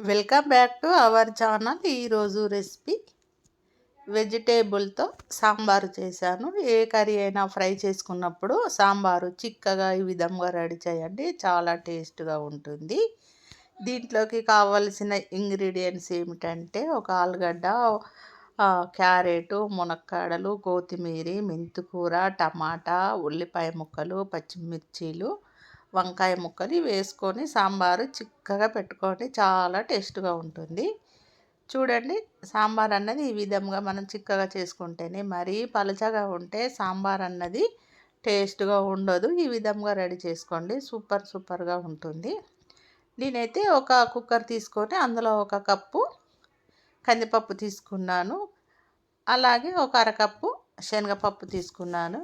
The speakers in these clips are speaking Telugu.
Welcome back to our channel. ఈరోజు రెసిపీ వెజిటేబుల్తో సాంబారు చేశాను. ఏ కర్రీ అయినా ఫ్రై చేసుకున్నప్పుడు సాంబారు చిక్కగా ఈ విధంగా రెడీ చేయండి. చాలా టేస్ట్గా ఉంటుంది. దీంట్లోకి కావలసిన ఇంగ్రీడియంట్స్ ఏమిటంటే ఒక ఆలుగడ్డ క్యారెట్ మునక్కాడలు కొత్తిమీర మెంతికూర టమాటా ఉల్లిపాయ ముక్కలు పచ్చిమిర్చీలు వంకాయ ముక్కలు వేసుకొని సాంబారు చిక్కగా పెట్టుకొని చాలా టేస్ట్గా ఉంటుంది. చూడండి సాంబార్ అన్నది ఈ విధంగా మనం చిక్కగా చేసుకుంటేనే మరీ పలచగా ఉంటే సాంబార్ అన్నది టేస్ట్గా ఉండదు. ఈ విధంగా రెడీ చేసుకోండి. సూపర్ సూపర్గా ఉంటుంది. నేనైతే ఒక కుక్కర్ తీసుకొని అందులో ఒక కప్పు కందిపప్పు తీసుకున్నాను. అలాగే ఒక అరకప్పు శనగపప్పు తీసుకున్నాను.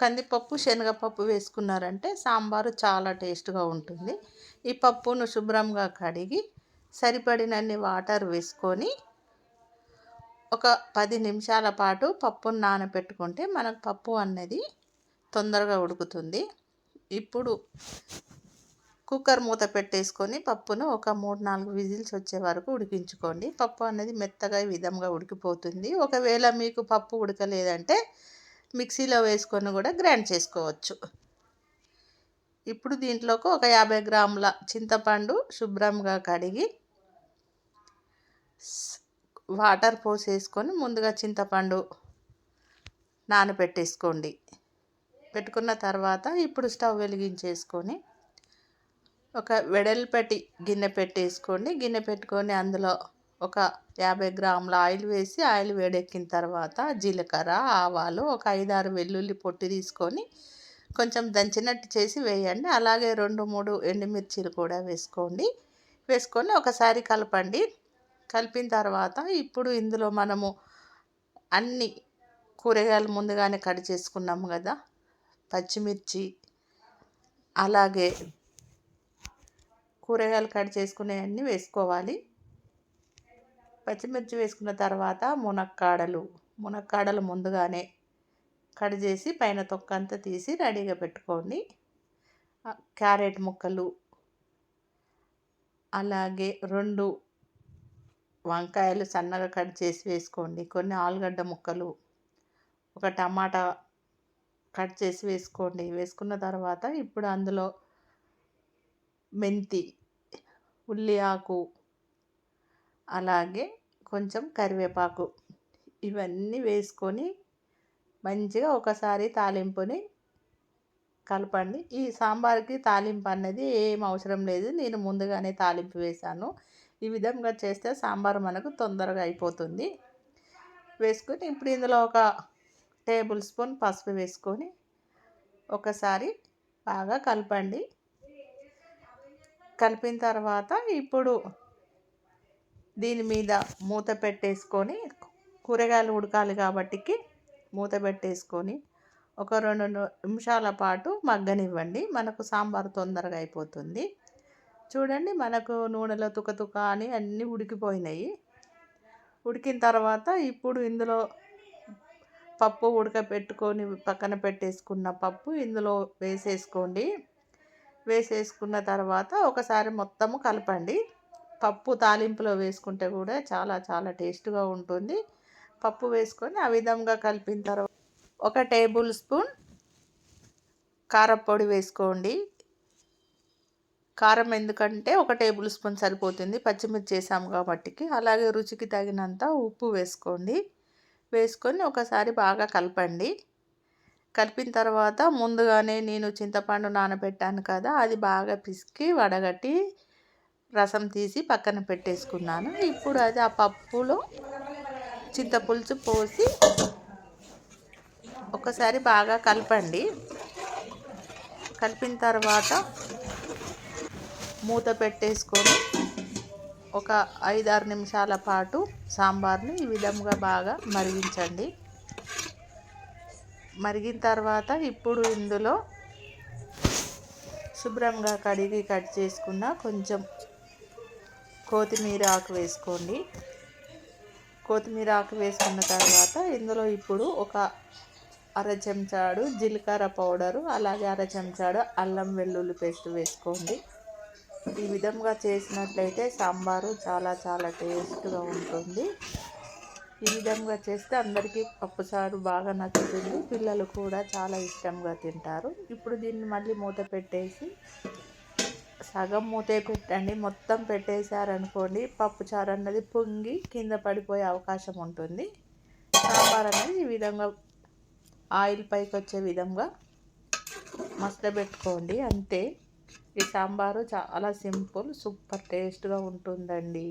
కందిపప్పు శనగపప్పు వేసుకున్నారంటే సాంబారు చాలా టేస్ట్గా ఉంటుంది. ఈ పప్పును శుభ్రంగా కడిగి సరిపడినన్ని వాటర్ వేసుకొని ఒక పది నిమిషాల పాటు పప్పును నానబెట్టుకుంటే మనకు పప్పు అనేది తొందరగా ఉడుకుతుంది. ఇప్పుడు కుక్కర్ మూత పెట్టేసుకొని పప్పును ఒక మూడు నాలుగు విజిల్స్ వచ్చే వరకు ఉడికించుకోండి. పప్పు అనేది మెత్తగా ఈ విధంగా ఉడికిపోతుంది. ఒకవేళ మీకు పప్పు ఉడకలేదంటే మిక్సీలో వేసుకొని కూడా గ్రైండ్ చేసుకోవచ్చు. ఇప్పుడు దీంట్లోకి ఒక యాభై గ్రాముల చింతపండు శుభ్రంగా కడిగి వాటర్ పోసేసుకొని ముందుగా చింతపండు నానబెట్టేసుకోండి పెట్టుకున్న తర్వాత ఇప్పుడు స్టవ్ వెలిగించేసుకొని ఒక వెడల్పటి గిన్నె పెట్టేసుకోండి. గిన్నె పెట్టుకొని అందులో ఒక యాభై గ్రాముల ఆయిల్ వేసి ఆయిల్ వేడెక్కిన తర్వాత జీలకర్ర ఆవాలు ఒక ఐదారు వెల్లుల్లి పొట్టి తీసుకొని కొంచెం దంచినట్టు చేసి వేయండి. అలాగే రెండు మూడు ఎండుమిర్చీలు కూడా వేసుకోండి. వేసుకొని ఒకసారి కలపండి. కలిపిన తర్వాత ఇప్పుడు ఇందులో మనము అన్ని కూరగాయలు ముందుగానే కట్ చేసుకున్నాము కదా. పచ్చిమిర్చి అలాగే కూరగాయలు కట్ చేసుకునేవన్నీ వేసుకోవాలి. పచ్చిమిర్చి వేసుకున్న తర్వాత మునక్కాడలు మునక్కాడలు ముందుగానే కట్ చేసి పైన తొక్క అంతా తీసి రెడీగా పెట్టుకోండి. క్యారెట్ ముక్కలు అలాగే రెండు వంకాయలు సన్నగా కట్ చేసి వేసుకోండి. కొన్ని ఆలుగడ్డ ముక్కలు ఒక టమాటా కట్ చేసి వేసుకోండి. వేసుకున్న తర్వాత ఇప్పుడు అందులో మెంతి ఉల్లి ఆకు అలాగే కొంచెం కరివేపాకు ఇవన్నీ వేసుకొని మంచిగా ఒకసారి తాలింపుని కలపండి. ఈ సాంబార్కి తాలింపు అనేది ఏం అవసరం లేదు. నేను ముందుగానే తాలింపు వేశాను. ఈ విధంగా చేస్తే సాంబార్ మనకు తొందరగా అయిపోతుంది. వేసుకొని ఇప్పుడు ఇందులో ఒక టేబుల్ స్పూన్ పసుపు వేసుకొని ఒకసారి బాగా కలపండి. కలిపిన తర్వాత ఇప్పుడు దీని మీద మూత పెట్టేసుకొని కూరగాయలు ఉడకాలి కాబట్టికి మూత పెట్టేసుకొని ఒక రెండు నిమిషాల పాటు మగ్గనివ్వండి. మనకు సాంబార్ తొందరగా అయిపోతుంది. చూడండి మనకు నూనెలో తుకతుక అని అన్నీ ఉడికిపోయినాయి. ఉడికిన తర్వాత ఇప్పుడు ఇందులో పప్పు ఉడకపెట్టుకొని పక్కన పెట్టేసుకున్న పప్పు ఇందులో వేసేసుకోండి. వేసేసుకున్న తర్వాత ఒకసారి మొత్తము కలపండి. పప్పు తాలింపులో వేసుకుంటే కూడా చాలా చాలా టేస్ట్గా ఉంటుంది. పప్పు వేసుకొని ఆ విధంగా కలిపిన తర్వాత ఒక టేబుల్ స్పూన్ కారపొడి వేసుకోండి. కారం ఎందుకంటే ఒక టేబుల్ స్పూన్ సరిపోతుంది. పచ్చిమిర్చి వేసాము కాబట్టికి. అలాగే రుచికి తగినంత ఉప్పు వేసుకోండి. వేసుకొని ఒకసారి బాగా కలపండి. కలిపిన తర్వాత ముందుగానే నేను చింతపండు నానబెట్టాను కదా అది బాగా పిసికి వడగట్టి రసం తీసి పక్కన పెట్టేసుకున్నాను. ఇప్పుడు అది ఆ పప్పులో చింతపులుసు పోసి ఒకసారి బాగా కలపండి. కలిపిన తర్వాత మూత పెట్టేసుకొని ఒక ఐదారు నిమిషాల పాటు సాంబార్ని ఈ విధంగా బాగా మరిగించండి. మరిగిన తర్వాత ఇప్పుడు ఇందులో శుభ్రంగా కడిగి కట్ చేసుకున్న కొంచెం కొత్తిమీర ఆకు వేసుకోండి. కొత్తిమీర ఆకు వేసుకున్న తర్వాత ఇందులో ఇప్పుడు ఒక అర చెంచాడు జీలకర్ర పౌడరు అలాగే అర చెంచాడు అల్లం వెల్లుల్లి పేస్ట్ వేసుకోండి. ఈ విధంగా చేసినట్లయితే సాంబారు చాలా చాలా టేస్ట్గా ఉంటుంది. ఈ విధంగా చేస్తే అందరికీ పప్పుసారు బాగా నచ్చుతుంది. పిల్లలు కూడా చాలా ఇష్టంగా తింటారు. ఇప్పుడు దీన్ని మళ్ళీ మూత పెట్టేసి సగం మూతే పెట్టండి. మొత్తం పెట్టేశారనుకోండి పప్పుచారు అన్నది పొంగి కింద పడిపోయే అవకాశం ఉంటుంది. సాంబార్ అనేది ఈ విధంగా ఆయిల్ పైకి వచ్చే విధంగా మసలబెట్టుకోండి అంతే. ఈ సాంబారు చాలా సింపుల్ సూపర్ టేస్ట్గా ఉంటుందండి.